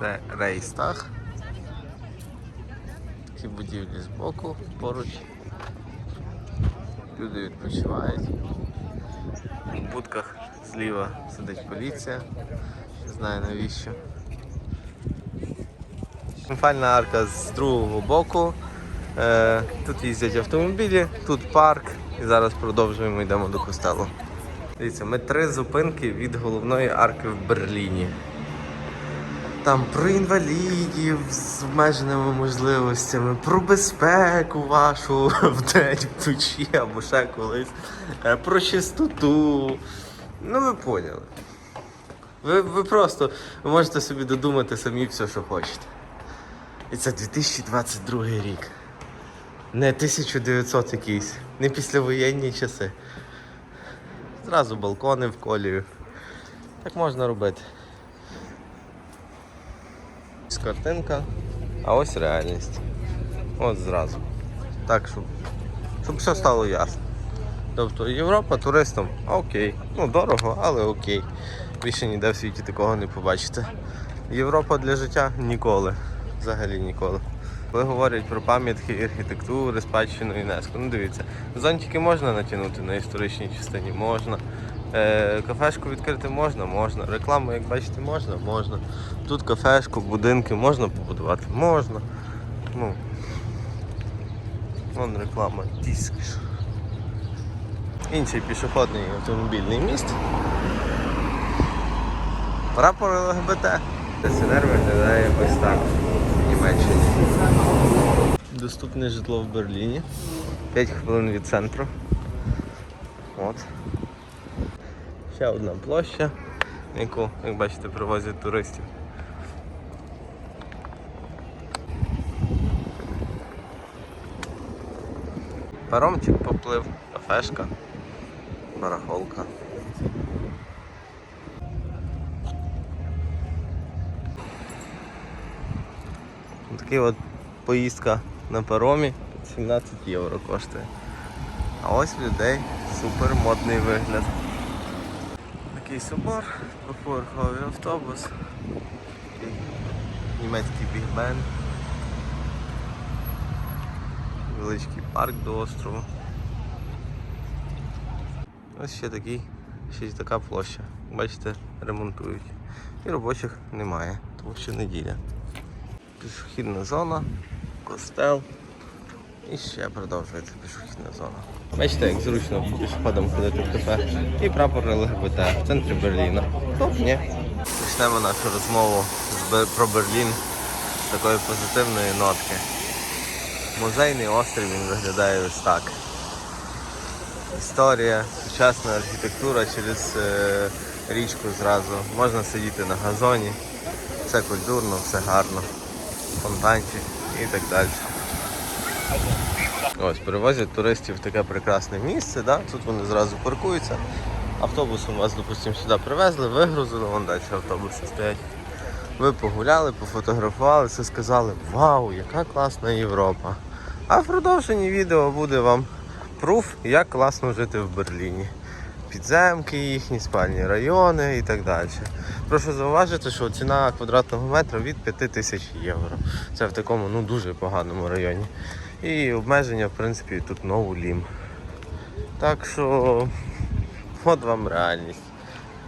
Це Рейстаг. Такі будівлі збоку, поруч. Люди відпочивають. В будках зліва сидить поліція. Не знаю навіщо. Тріумфальна арка з другого боку. Е, тут їздять автомобілі, тут парк. І зараз продовжуємо йдемо до костелу. Дивіться, ми три зупинки від головної арки в Берліні. Там про інвалідів з обмеженими можливостями, про безпеку вашу в день вночі або ще колись, е, про чистоту. Ну ви поняли. Ви, ви просто ви можете собі додумати самі все, що хочете. І це 2022 рік. Не 1900 якийсь, не післявоєнні часи. Зразу балкони вколюю. Так можна робити. Ось картинка, а ось реальність. От зразу. Так, щоб, щоб все стало ясно. Тобто Європа туристам окей. Ну дорого, але окей. Більше ніде в світі такого не побачите. Європа для життя ніколи. Взагалі ніколи. Коли говорять про пам'ятки архітектури, спадщину ЮНЕСКО, ну дивіться, зонтики можна натягнути на історичній частині, можна. Е, кафешку відкрити можна, можна. Рекламу, як бачите, можна, можна. Тут кафешку, будинки можна побудувати, можна. Ну, вон реклама, диск. Інший пішохідний автомобільний міст. Прапор ЛГБТ. СНР виглядає якось так Німеччині. Доступне житло в Берліні. 5 хвилин від центру. От. Ще одна площа, яку, як бачите, привозять туристів. Паромчик поплив, кафешка, барахолка. Такий от поїздка на паромі 17 євро коштує. А ось людей супер модний вигляд. Такий собор, двоповерховий автобус, німецький бігбен, величкий парк до острову. Ось ще такий, ще така площа. Бачите, ремонтують. І робочих немає, тому що неділя. Пішохідна зона, костел. І ще продовжується пішохідна зона. Бачите, як зручно пішоходом ходити в кафе. І прапор ЛГБТ в центрі Берліна. Топ, ні. Почнемо нашу розмову про Берлін з такої позитивної нотки. Музейний острів він виглядає ось так. Історія, сучасна архітектура через е, річку зразу. Можна сидіти на газоні. Все культурно, все гарно. Фонтанчик і так далі. Ось, перевозять туристів в таке прекрасне місце, да? тут вони зразу паркуються. Автобусом вас, допустимо, сюди привезли, вигрузили, вон далі автобуси стоять. Ви погуляли, пофотографувалися, сказали, вау, яка класна Європа. А в продовженні відео буде вам пруф, як класно жити в Берліні. Підземки їхні, спальні райони і так далі. Прошу зауважити, що ціна квадратного метра від 5 тисяч євро. Це в такому ну, дуже поганому районі. І обмеження, в принципі, тут нову лім. Так що от вам реальність.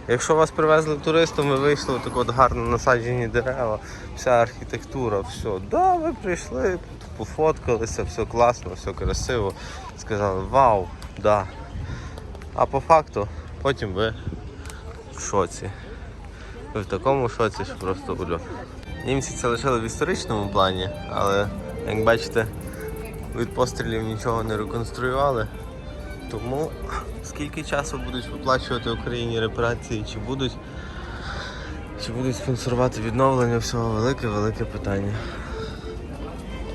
Якщо вас привезли туристом, ви вийшли так от гарно насаджені дерева, вся архітектура, все. Да, ви прийшли, пофоткалися, все класно, все красиво. Сказали вау, да. А по факту потім ви в шоці. Ви в такому шоці, що просто ульот. Німці це лишили в історичному плані, але як бачите, від пострілів нічого не реконструювали. Тому скільки часу будуть виплачувати Україні репарації, чи будуть, чи будуть спонсорувати відновлення всього велике-велике питання.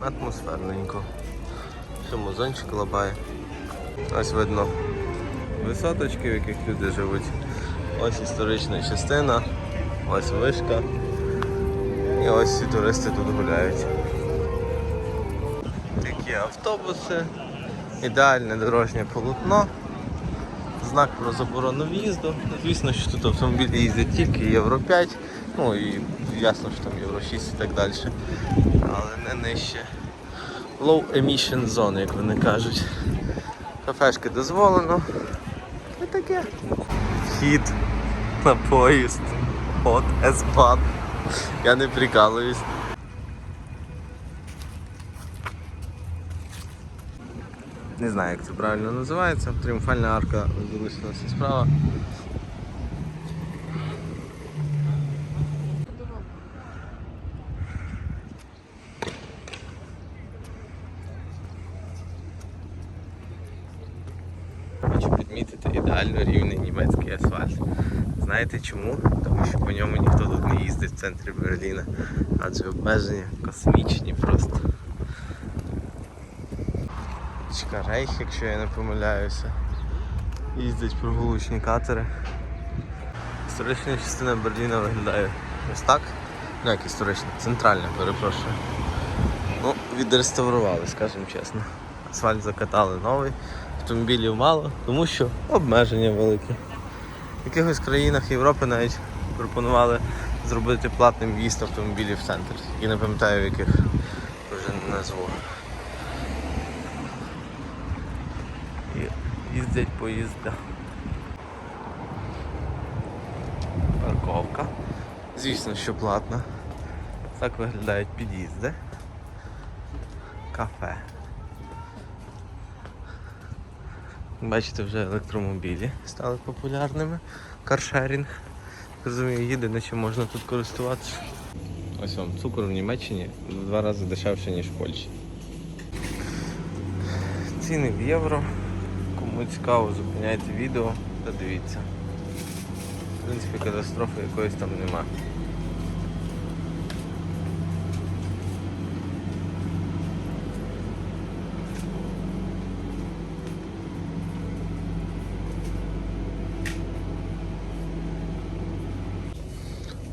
Атмосферненько. Що музончик лабає. Ось видно висоточки, в яких люди живуть. Ось історична частина, ось вишка. І ось всі туристи тут гуляють. Такі автобуси, ідеальне дорожнє полотно, знак про заборону в'їзду. Звісно, що тут автомобілі їздять тільки Євро 5, Ну і ясно, що там Євро 6 і так далі. Але не нижче. Low emission zone, як вони кажуть. Кафешки дозволено. І таке. Вхід на поїзд. От S-Bahn. Я не прикалуюсь. Не знаю, як це правильно називається. Тріумфальна арка залишилася справа. Хочу підмітити ідеально рівний німецький асфальт. Знаєте чому? Тому що по ньому ніхто тут не їздить в центрі Берліна. Адже обмеження космічні просто. Чека Рейх, якщо я не помиляюся. Їздять прогулочні катери. Історична частина Берліна виглядає ось так. Ну як історична, центральна, перепрошую. Ну, відреставрували, скажімо чесно. Асфальт закатали новий, автомобілів мало, тому що обмеження великі. В якихось країнах Європи навіть пропонували зробити платним в'їзд автомобілів в центр. І не пам'ятаю в яких вже назву. І їздять поїзда. Парковка. Звісно, що платна. Так виглядають під'їзди. Кафе. Бачите, вже електромобілі стали популярними. Каршерінг. Розумію, єдине, чим можна тут користуватися. Ось вам цукор в Німеччині в два рази дешевше, ніж в Польщі. Ціни в євро. Кому цікаво, зупиняйте відео та дивіться. В принципі, катастрофи якоїсь там нема.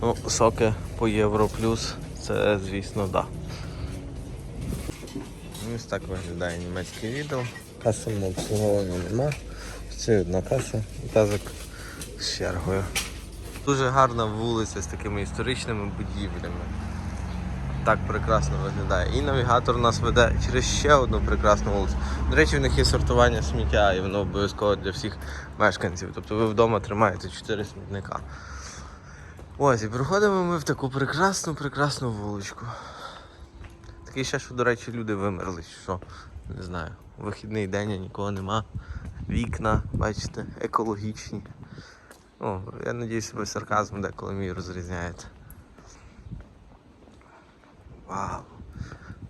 Ну, соки по євро плюс, це звісно да. Ну, Ось так виглядає німецьке відео. Касового обслуговування нема. Це одна каса тазик з чергою. Дуже гарна вулиця з такими історичними будівлями. Так прекрасно виглядає. І навігатор нас веде через ще одну прекрасну вулицю. До речі, в них є сортування сміття і воно обов'язково для всіх мешканців. Тобто ви вдома тримаєте 4 смітника. Ось, і приходимо ми в таку прекрасну, прекрасну вуличку. Такий ще, що, до речі, люди вимерли, що. Не знаю. Вихідний день, нікого нема. Вікна, бачите, екологічні. О, я надіюсь, ви сарказм деколи мій розрізняєте. Вау!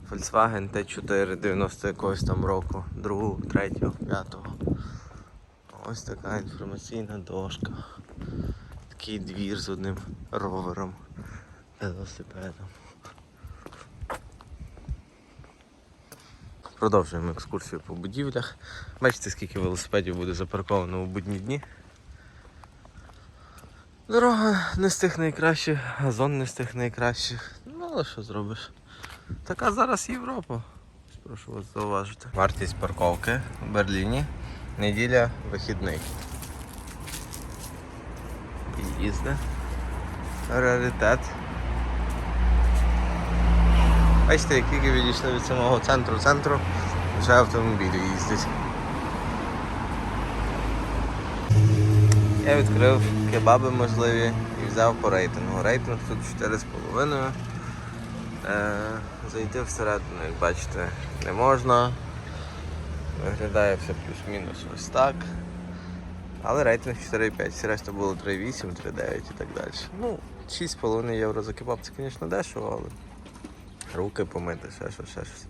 Volkswagen T4 90 якогось там року, другого, третього, п'ятого. Ось така інформаційна дошка. Такий двір з одним ровером, велосипедом. Продовжуємо екскурсію по будівлях. Бачите, скільки велосипедів буде запарковано у будні дні. Дорога не з тих найкращих, газон не з тих найкращих. Ну але що зробиш? Така зараз Європа. Прошу вас зауважити. Вартість парковки в Берліні. Неділя вихідний. Їзди. Раритет. Бачите, як тільки відійшли від самого центру центру, вже автомобілі їздять. Я відкрив кебаби можливі і взяв по рейтингу. Рейтинг тут 4,5. Е, зайти всередину, як бачите, не можна. Виглядає все плюс-мінус ось так. Але рейтинг 4,5, всі решта було 3,8, 3,9 і так далі. Ну, 6,5 євро за кебаб це, звісно, дешево, але руки помити, ще щось, ще щось.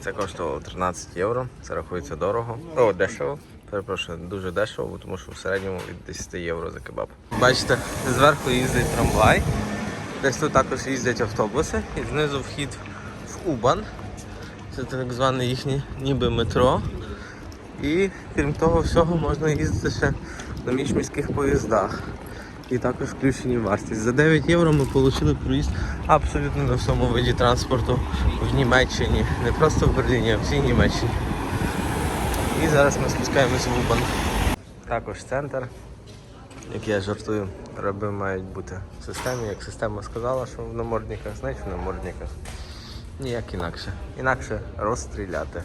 Це коштувало 13 євро, це рахується дорого. О, дешево. Перепрошую, дуже дешево, тому що в середньому від 10 євро за кебаб. Бачите, зверху їздить трамвай, десь тут також їздять автобуси і знизу вхід в Убан. Це так зване їхнє ніби метро. І крім того всього можна їздити ще на міжміських поїздах. І також включені вартість. За 9 євро ми отримали проїзд абсолютно на всьому виді транспорту в Німеччині. Не просто в Берліні, а всій Німеччині. І зараз ми спускаємось в Убан. Також центр. Як я жартую, раби мають бути в системі. Як система сказала, що в намордниках, значить в намордниках. Ніяк інакше. Інакше розстріляти.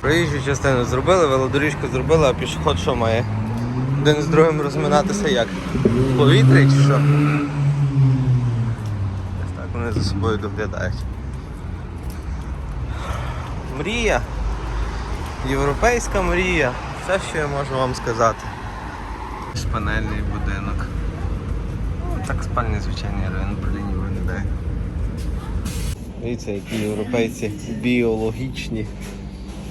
Проїжджу частину зробили, велодоріжку зробили, а пішоход що має? Один з другим розминатися як? В повітрі чи що? Ось так вони за собою доглядають. Мрія. Європейська мрія. Все, що я можу вам сказати. Шпанельний будинок. Ну, Так спальний звичайний район Берліні виглядає. Дивіться, які європейці біологічні.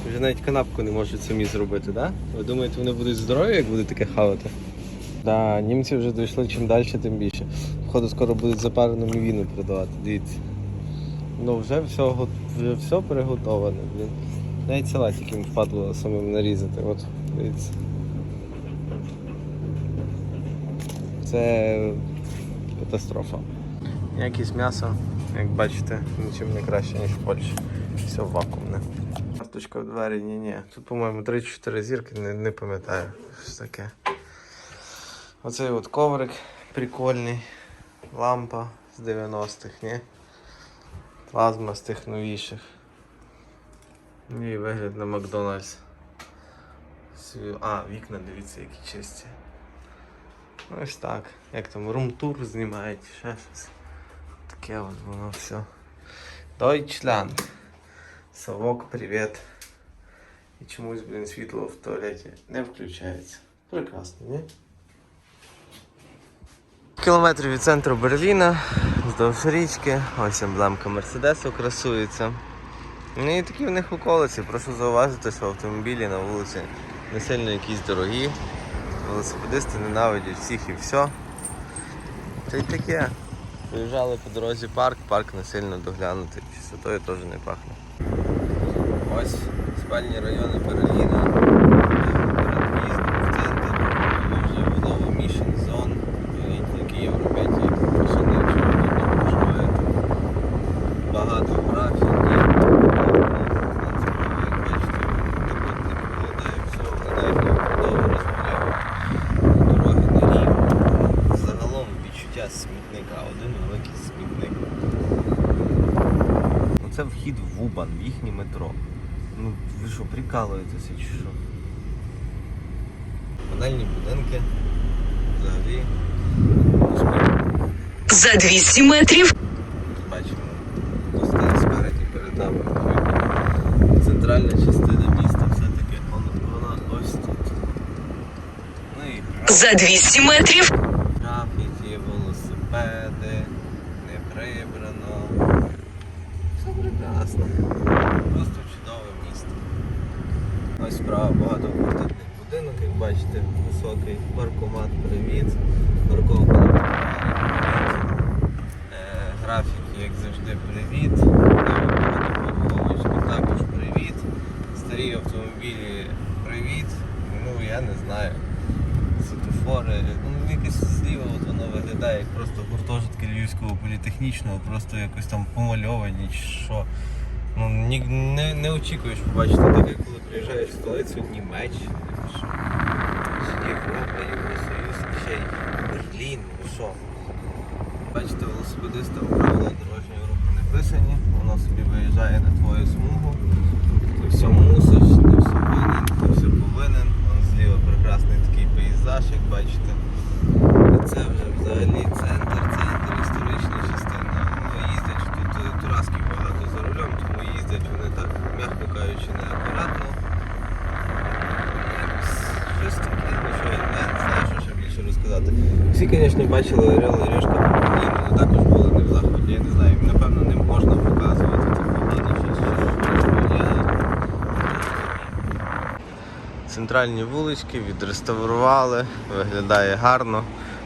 Вже навіть канапку не можуть самі зробити, так? Да? Ви думаєте, вони будуть здорові, як будуть таке хавати? Да, німці вже дійшли чим далі, тим більше. Походу скоро будуть запарену мівіну продавати, дивіться. Ну вже все, вже все приготоване, блін. Навіть салатик їм впадло самим нарізати. От, дивіться. Це катастрофа. Якісь м'ясо, як бачите, нічим не краще, ніж в Польщі. Все вакуумне. Карточка в двері, ні, ні. Тут, по-моєму, 3-4 зірки, не, не пам'ятаю. Щось таке. Оцей от коврик прикольний. Лампа з 90-х, ні? Плазма з тих новіших. І вигляд на Макдональдс. А, вікна, дивіться, які чисті. Ну, Ось так. Як там румтур знімають, ще щось. Таке от воно все. Deutschland. Совок, привіт. І чомусь, блін, світло в туалеті не включається. Прекрасно, ні? Кілометрів від центру Берліна, вздовж річки, ось емблемка Мерседесу красується. Ну і такі в них околиці. Прошу зауважити, що автомобілі на вулиці не сильно якісь дорогі. Велосипедисти ненавидять всіх і все. Та й таке. Приїжджали по дорозі парк, парк не сильно доглянутий, чистотою теж не пахне. Ось спальні райони Берліна. Перед в центр. Вже будова Mission Zone. Тільки європейці машини нічого не коштують. Багато графіки. Дороги на рівні. Загалом відчуття смітника, один великий смітник. Ну, Це вхід в Убан, в їхнє метро. Ви що, прикалуєтеся чи що? Панельні будинки. Взагалі. За 200 метрів Бачимо, пустин спереді перед нами. Центральна частина міста все-таки вона, вона ось тут. Ну і за 200 метрів графіті, велосипеди, не прибрано. Все прекрасно. Просто чудове місто. Ось справа багатоквартирний будинок, як бачите, високий паркомат, привіт. Парковка на. Е, Графіки, як завжди, привіт. Також привіт. Старі автомобілі привіт. Ну я не знаю. Світофори. Ну якось зліва от воно виглядає як просто гуртожитки Львівського політехнічного, просто якось там помальовані чи що. Ну, ні, не, не очікуєш побачити таке, коли приїжджаєш в столицю Німеччини. чи що. Європа, Євросоюз, ще й Берлін, ну що. Бачите, велосипедиста правила дорожнього руху не писані, воно собі виїжджає на твою смугу. Ти все мусиш, ти все винен, ти все повинен. Вон зліва прекрасний такий пейзаж, як бачите. Це вже взагалі центр, центр, історична частина. Ну, їздять тут е, турасків багато за рулем, тому їздять вони так, м'яко кажучи, неакуратно. Якось Щось таке, ну що я не знаю, що ще більше розказати. Всі, звісно, бачили Орел і Решка по Берліну, але також були не в заході. Я не знаю, напевно, не можна показувати це погано, щось, щось, щось я Центральні вулички відреставрували, виглядає гарно.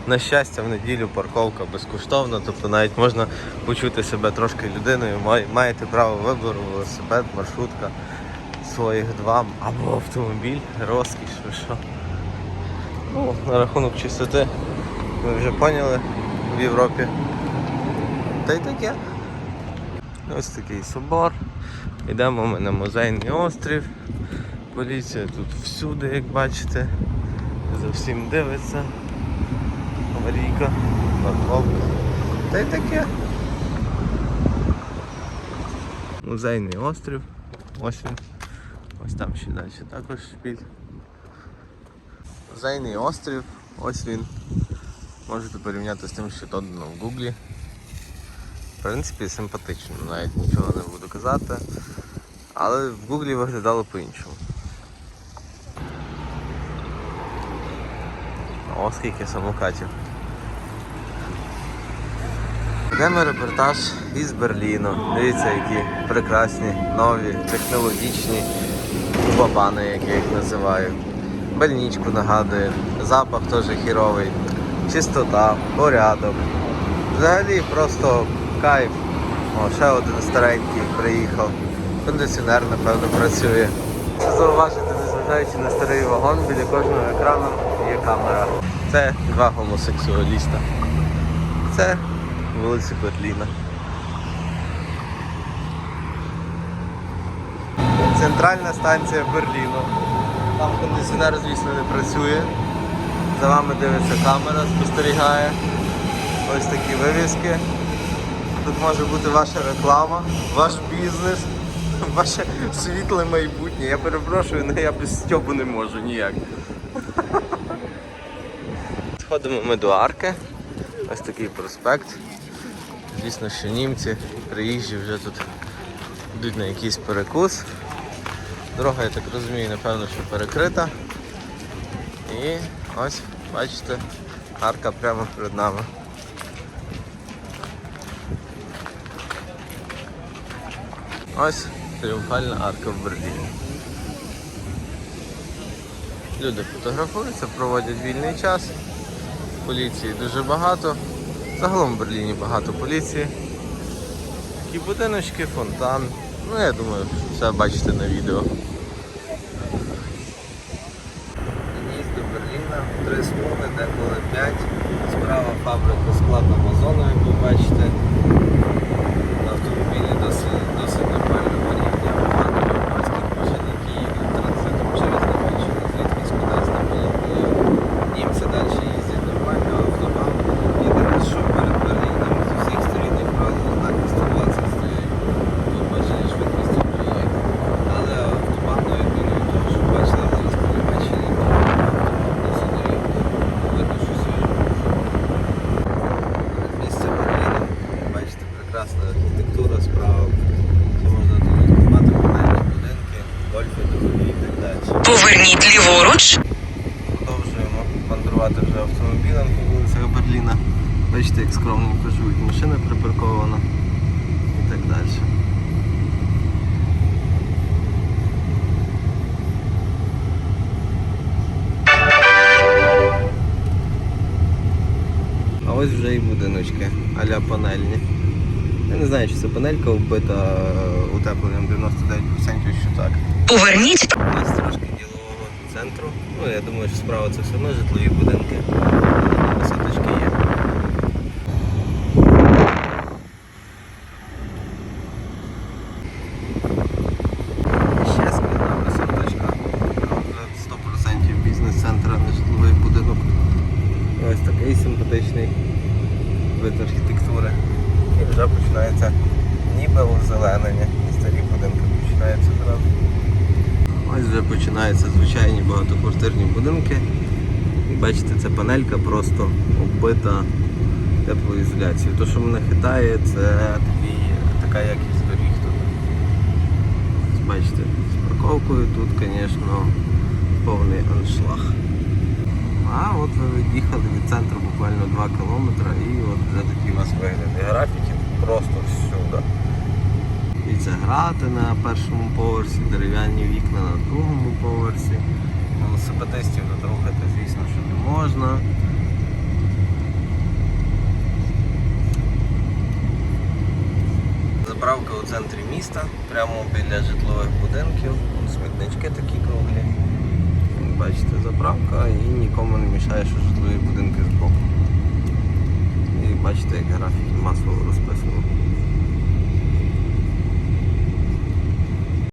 На щастя, в неділю парковка безкоштовна, тобто навіть можна почути себе трошки людиною. Маєте право вибору, велосипед, маршрутка, своїх два або автомобіль, розкіш, ви що. Ну, на рахунок чистоти, ви вже поняли в Європі. Та й таке. Ось такий собор. Йдемо ми на музейний острів. Поліція тут всюди, як бачите, за всім дивиться. Марійка, парковка. Та й таке. Музейний острів. Ось він. Ось там ще далі також шпіль. Музейний острів, ось він. Можете порівняти з тим, що додано в Гуглі. В принципі, симпатично, навіть нічого не буду казати. Але в Гуглі виглядало по-іншому. О, скільки самокатів. Йдемо репортаж із Берліну. Дивіться, які прекрасні, нові, технологічні бабани, як я їх називаю. Больничку нагадує, запах теж хіровий, чистота, порядок. Взагалі просто кайф. О, ще один старенький приїхав. Кондиціонер, напевно, працює. Це зауважити, незважаючи на старий вагон, біля кожного екрану є камера. Це два гомосексуаліста. Це вулиця Берліна. Центральна станція Берліну. Там кондиціонер, звісно, не працює. За вами дивиться камера, спостерігає. Ось такі вивіски. Тут може бути ваша реклама, ваш бізнес, ваше світле майбутнє. Я перепрошую, але я без стьопу не можу ніяк. Сходимо ми до арки. Ось такий проспект. Звісно, що німці, приїжджі вже тут йдуть на якийсь перекус. Дорога, я так розумію, напевно, що перекрита. І ось, бачите, арка прямо перед нами. Ось тріумфальна арка в Берліні. Люди фотографуються, проводять вільний час. Поліції дуже багато. Загалом в Берліні багато поліції. Такі будиночки, фонтан. Ну я думаю, все бачите на відео. В'їзд до Берліна, три смуги, деколи п'ять. Справа фабрика склад Амазону, як ви бачите. Автомобілі досить, досить нормального рівня. Багато польських машин, які їдуть транзитом через Німеччину, звідки кудись на Полякою. Німці далі їздять нормально, автобан. Єдине, що перед Берліном з усіх сторін як правило знаки 120 стоять. До обмеження швидкості приїхати. Але автобан на відміну від того, що бачили зараз по Німеччині, автобан досить рівний. Видно, що свіжо. Місце Берліна. Бачите, прекрасна архітектура справа. Це можна тут мати панельні будинки, гольфи, дорогі і так далі. Поверніть ліворуч. Продовжуємо мандрувати вже автомобілем по вулицях Берліна. Бачите, як скромненько живуть машини припарковано і так далі. А ось вже і будиночки а-ля панельні. Я не знаю, чи це панелька вбита е, утепленням 99%, що так. Поверніть У нас трошки ділового центру. Ну, я думаю, що справа це все одно житлові будинки. Висоточки є. Ще складна висоточка. Вже 100% бізнес-центр, а не житловий будинок. Ось такий симпатичний вид архітектури. І вже починається ніби озеленення. І старі будинки починаються зразу. Ось вже починаються звичайні багатоквартирні будинки. Бачите, ця панелька просто оббита теплоізоляцією. Те, що мене хитає, це такий, така якість доріг тут. Бачите, з парковкою тут, звісно, повний аншлаг. А от ви від'їхали від центру буквально 2 кілометри і от вже такий у вас вигляд. І графіки просто всюди. І це грати на першому поверсі, дерев'яні вікна на другому поверсі. Велосипедистів тут рухати, звісно, що не можна. Заправка у центрі міста, прямо біля житлових будинків. Смітнички такі круглі. Бачите, заправка і нікому не мішає, що житлові будинки збоку. І бачите, як графіки масово розписано.